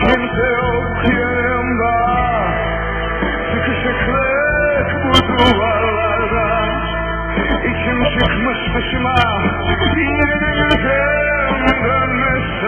Kimse yok yanımda. Sıkışıklık bu duvarlarda. İçim çıkmış dışıma. İndirim dönmüş.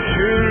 sure.